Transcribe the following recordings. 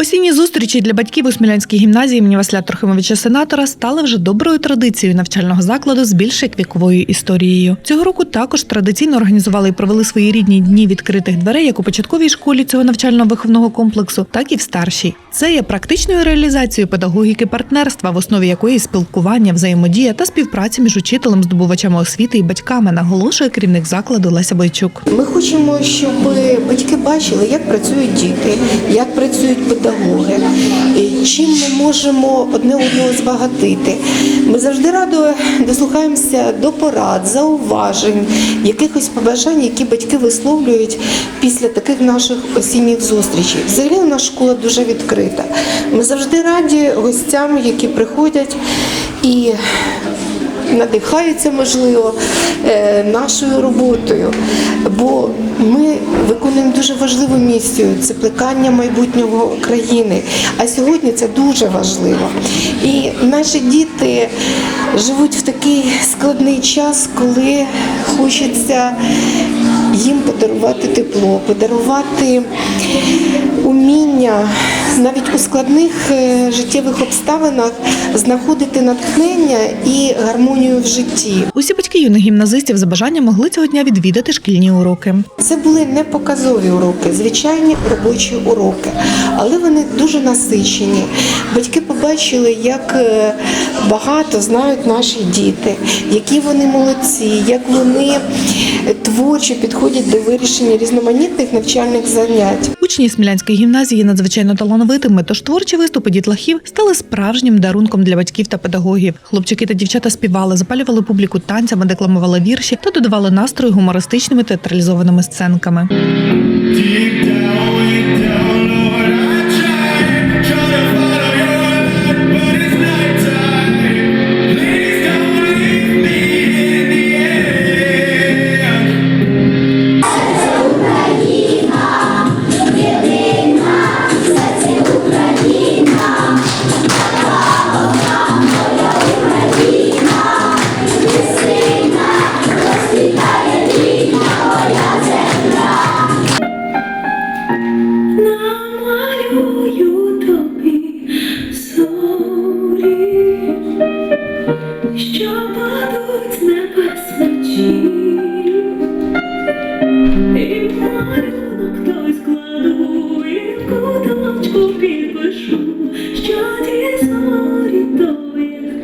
Осінні зустрічі для батьків у Смілянській гімназії імені Василя Трохимовича Сенатора стали вже доброю традицією навчального закладу з більш як віковою історією. Цього року також традиційно організували і провели свої рідні дні відкритих дверей як у початковій школі цього навчально-виховного комплексу, так і в старшій. Це є практичною реалізацією педагогіки партнерства, в основі якої спілкування, взаємодія та співпраця між учителем, здобувачами освіти і батьками, наголошує керівник закладу Леся Бойчук. Ми хочемо, щоб батьки бачили, як працюють діти, як працюють педагоги, чим ми можемо одне одного збагатити. Ми завжди радо дослухаємося до порад, зауважень, якихось побажань, які батьки висловлюють після таких наших осінніх зустрічей. Взагалі у нас школа дуже відкрита. Ми завжди раді гостям, які приходять і надихаються, можливо, е, нашою роботою, бо ми виконуємо дуже важливу місію це плекання майбутнього країни. А сьогодні це дуже важливо. І наші діти живуть в такий складний час, коли хочеться їм подарувати тепло, подарувати уміння навіть у складних е, життєвих обставинах знаходити натхнення і гармонію в житті. Усі батьки юних гімназистів за бажанням могли цього дня відвідати шкільні уроки. Це були не показові уроки, звичайні робочі уроки, але вони дуже насичені. Батьки побачили, як е, багато знають наші діти, які вони молодці, як вони творчо підходять до вирішення різноманітних навчальних занять. Учні Смілянської гімназії надзвичайно талановитими, тож творчі виступи дітлахів стали справжнім дарунком для батьків та педагогів. Хлопчики та дівчата співали, запалювали публіку танцями, декламували вірші та додавали настрою гумористичними театралізованими сценками.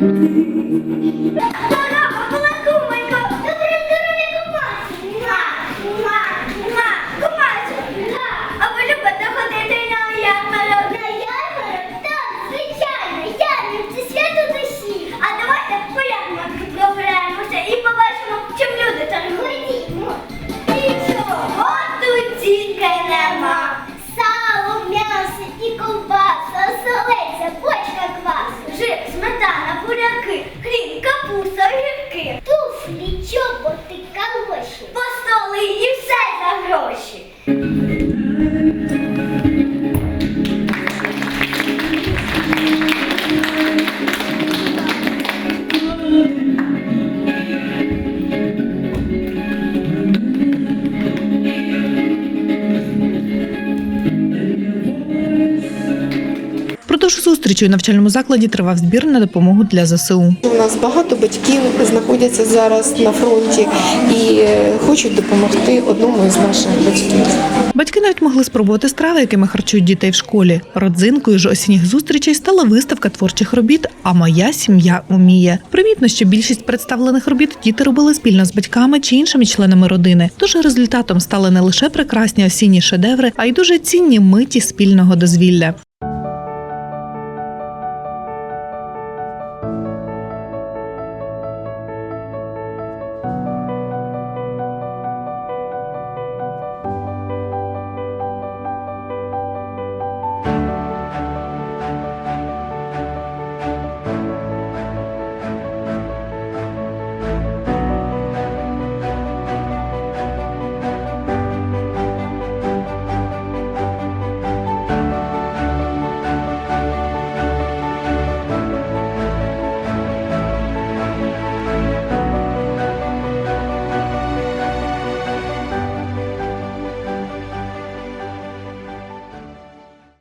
Thank you. Thank you. Продовж зустрічі у навчальному закладі тривав збір на допомогу для ЗСУ. У нас багато батьків знаходяться зараз на фронті і е, хочуть допомогти одному із наших батьків. Батьки навіть могли спробувати страви, якими харчують дітей в школі. Родзинкою ж осінніх зустрічей стала виставка творчих робіт А моя сім'я уміє. Примітно, що більшість представлених робіт діти робили спільно з батьками чи іншими членами родини. Тож результатом стали не лише прекрасні осінні шедеври, а й дуже цінні миті спільного дозвілля.